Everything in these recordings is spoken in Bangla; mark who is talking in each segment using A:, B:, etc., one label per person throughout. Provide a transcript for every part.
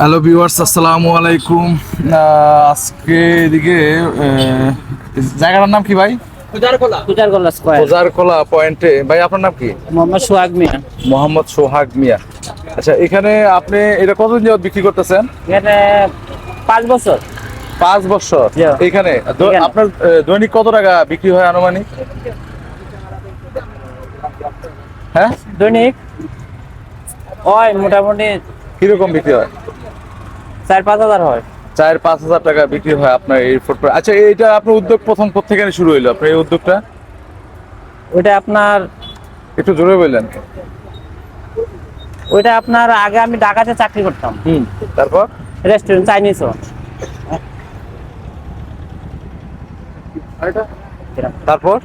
A: হ্যালো ভিউয়ার্স আসসালামু আলাইকুম। আজকে এদিকে জায়গাটার নাম কি ভাই? কোজারকোলা পয়েন্টে ভাই আপনার নাম কি?
B: মোহাম্মদ সোহাগ মিয়া।
A: মোহাম্মদ সোহাগ মিয়া। আচ্ছা এখানে আপনি এটা কতদিন যাবত বিক্রি করতেছেন?
B: এখানে পাঁচ বছর।
A: পাঁচ বছর। এখানে আপনার দৈনিক কত টাকা বিক্রি হয় আনুমানিক? হ্যাঁ?
B: দৈনিক? ওই মোটামুটি
A: কীরকম বিক্রি হয়?
B: চার পাঁচ হাজার হয়।
A: চার পাঁচ হাজার টাকা বিক্রি হয় আপনার এই ফুটপাথ আচ্ছা এইটা আপনার উদ্যোগ প্রথম থেকে শুরু হইল? আপনার এই উদ্যোগটা?
B: ওইটা আপনার
A: একটু জোরে বললেন।
B: ওইটা আপনার আগে আমি ঢাকাতে চাকরি করতাম।
A: হুম তারপর?
B: রেস্টুরেন্ট চাইনিজও
A: তারপর?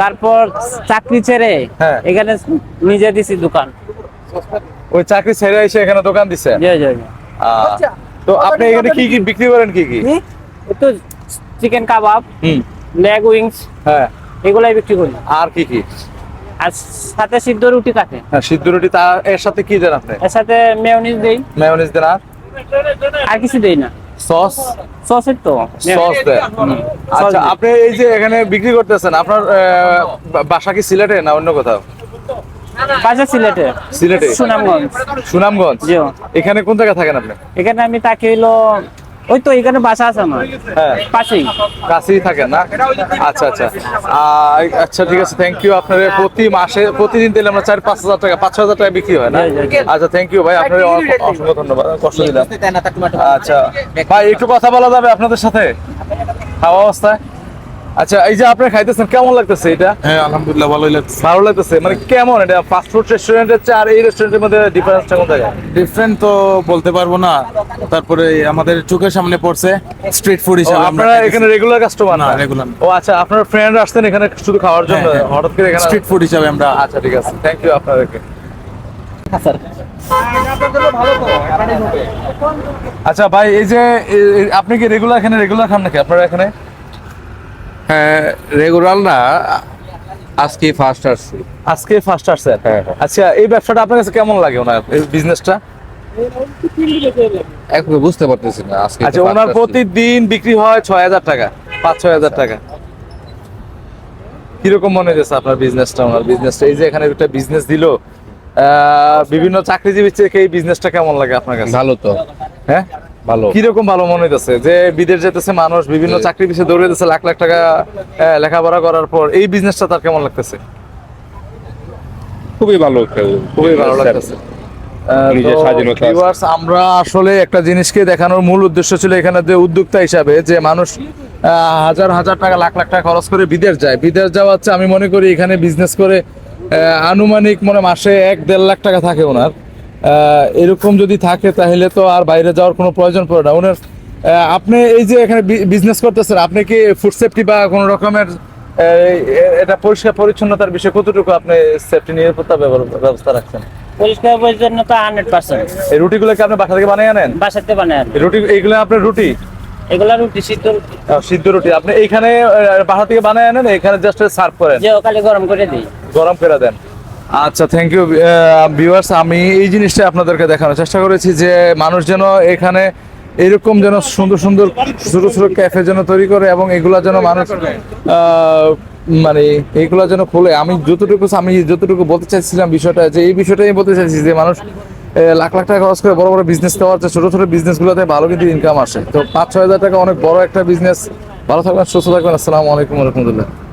B: তারপর চাকরি ছেড়ে
A: হ্যাঁ।
B: এখানে নিজে দিছি দোকান।
A: ওই চাকরি ছেড়ে এসে এখানে দোকান দিছে
B: জি জি জি।
A: তো আপনি এখানে কি কি বিক্রি করেন কি কি?
B: একটু চিকেন কাবাব
A: হুম।
B: লেগ উইংস
A: হ্যাঁ।
B: এগুলাই বিক্রি করি।
A: আর কি কি?
B: আর সাথে সিদ্ধ রুটি থাকে।
A: হ্যাঁ সিদ্ধ রুটি তার এর সাথে কি দেন আপনি?
B: এর সাথে মেয়নিজ দেই।
A: মেয়োনিজ দেন আর?
B: আর কিছু দেই না।
A: সস
B: সসের তো।
A: সস দেন। আচ্ছা আপনি এই যে এখানে বিক্রি করতেছেন আপনার আহ, বাসা কি সিলেটে না অন্য কোথাও?
B: বাসা সিলেটে।
A: সিলেটে?
B: সুনামগঞ্জ।
A: সুনামগঞ্জ?
B: জি।
A: এখানে কোন জায়গায় থাকেন আপনি?
B: এখানে আমি তাকে হইল ওই তো এখানে বাসা আছে আমার।
A: হ্যাঁ।
B: পাশেই
A: কাছেই থাকেন না? আচ্ছা আচ্ছা। আচ্ছা ঠিক আছে থ্যাংক ইউ আপনার প্রতি মাসে প্রতিদিন তেলে আমরা চার পাঁচ হাজার টাকা পাঁচ ছ হাজার টাকা বিক্রি হয় না। আচ্ছা থ্যাংক ইউ ভাই আপনার অসংখ্য ধন্যবাদ কষ্ট দিলাম। আচ্ছা। ভাই একটু কথা বলা যাবে আপনাদের সাথে? খাওয়া অবস্থায়? আচ্ছা এই যে আপনি খাইতেছেন কেমন লাগতেছে এটা?
C: হ্যাঁ আলহামদুলিল্লাহ ভালোই লাগছে
A: ভালো লাগতেছে? মানে কেমন এটা? ফাস্ট ফুড রেস্টুরেন্টের চেয়ে আর এই রেস্টুরেন্টের মধ্যে ডিফারেন্সটা কোন জায়গায়?
C: ডিফারেন্ট তো বলতে পারব না। তারপরে আমাদের চোখের সামনে পড়ছে স্ট্রিট ফুড হিসেবে আমরা
A: আপনারা এখানে রেগুলার কাস্টমার না
C: না।
A: ও আচ্ছা আপনার ফ্রেন্ড আসতেন এখানে শুধু খাওয়ার জন্য?
C: হ্যাঁ, হ্যাঁ।
A: হঠাৎ করে এখানে
C: স্ট্রিট ফুড হিসেবে আমরা
A: আচ্ছা ঠিক আছে। থ্যাংক ইউ আপনাদেরকে।
B: স্যার।
A: আচ্ছা ভাই এই যে আপনি কি রেগুলার এখানে রেগুলার খান নাকি? আপনারা এখানে?
D: হ্যাঁ রেগুলার না আজকে ফার্স্ট আসছি।
A: আজকে ফার্স্ট আসছেন
D: হ্যাঁ।
A: আচ্ছা এই ব্যবসাটা আপনার কাছে কেমন লাগে ওনার এই বিজনেসটা
D: এখন বুঝতে পারতেছি না আজকে
A: আচ্ছা ওনার প্রতিদিন বিক্রি হয় ছয় হাজার টাকা পাঁচ ছয় হাজার টাকা। কীরকম মনে হয়েছে আপনার বিজনেসটা ওনার বিজনেসটা এই যে এখানে একটা বিজনেস দিল বিভিন্ন চাকরিজীবীর থেকে এই বিজনেসটা কেমন লাগে আপনার কাছে?
D: ভালো তো।
A: হ্যাঁ?
D: ভালো।
A: কীরকম ভালো মনে হইতেছে? যে বিদেশ যেতেছে মানুষ বিভিন্ন চাকরি পিছিয়ে দৌড়ে যাচ্ছে লাখ লাখ টাকা লেখাপড়া করার পর এই বিজনেসটা তার কেমন লাগতেছে?
D: খুবই ভালো
A: খুবই ভালো লাগতেছে। আমরা আসলে একটা জিনিসকে দেখানোর মূল উদ্দেশ্য ছিল এখানে যে উদ্যোক্তা হিসাবে যে মানুষ হাজার হাজার টাকা লাখ লাখ টাকা খরচ করে বিদেশ যায়। বিদেশ যাওয়া হচ্ছে আমি মনে করি এখানে বিজনেস করে আনুমানিক মনে মাসে এক দেড় লাখ টাকা থাকে ওনার। এরকম যদি থাকে তাহলে তো আর বাইরে যাওয়ার কোনো প্রয়োজন পড়ে না। ওনার আপনি এই যে এখানে বিজনেস করতেছেন আপনি কি ফুড সেফটি বা কোনো রকমের এটা পরিষ্কার পরিচ্ছন্নতার বিষয়ে কতটুকু আপনি সেফটি নিরাপত্তা ব্যবস্থা রাখছেন?
B: পরিষ্কার পরিচ্ছন্নতা হান্ড্রেড পার্সেন্ট
A: এই রুটিগুলো কি আপনি বাসা থেকে বানিয়ে আনেন?
B: বাসাতে বানায় কি।
A: রুটি এইগুলো আপনার রুটি?
B: এগুলা রুটি সিদ্ধ রুটি।
A: সিদ্ধ রুটি। আপনি এইখানে বাসা থেকে বানিয়ে আনেন এখানে জাস্ট সার্ভ করেন?
B: যে ওকালে গরম করে দিই।
A: গরম করে দেন। আচ্ছা থ্যাংক ইউ ভিউয়ার্স আমি এই জিনিসটা আপনাদেরকে দেখানোর চেষ্টা করেছি যে মানুষ যেন এখানে এরকম যেন সুন্দর সুন্দর ছোট ছোট ক্যাফে যেন তৈরি করে এবং এগুলা যেন মানুষ মানে এইগুলা যেন খোলে। আমি যতটুকু আমি যতটুকু বলতে চাইছিলাম বিষয়টা যে, এই বিষয়টাই বলতে চাইছি যে মানুষ লাখ লাখ টাকা খরচ করে বড় বড় বিজনেস দেওয়ার চেয়ে ছোটো ছোটো বিজনেসগুলোতে ভালো কিন্তু ইনকাম আসে। তো পাঁচ ছয় হাজার টাকা অনেক বড় একটা বিজনেস ভালো থাকবেন, সুস্থ থাকবেন। আসসালামু আলাইকুম রহমতুল্লাহ।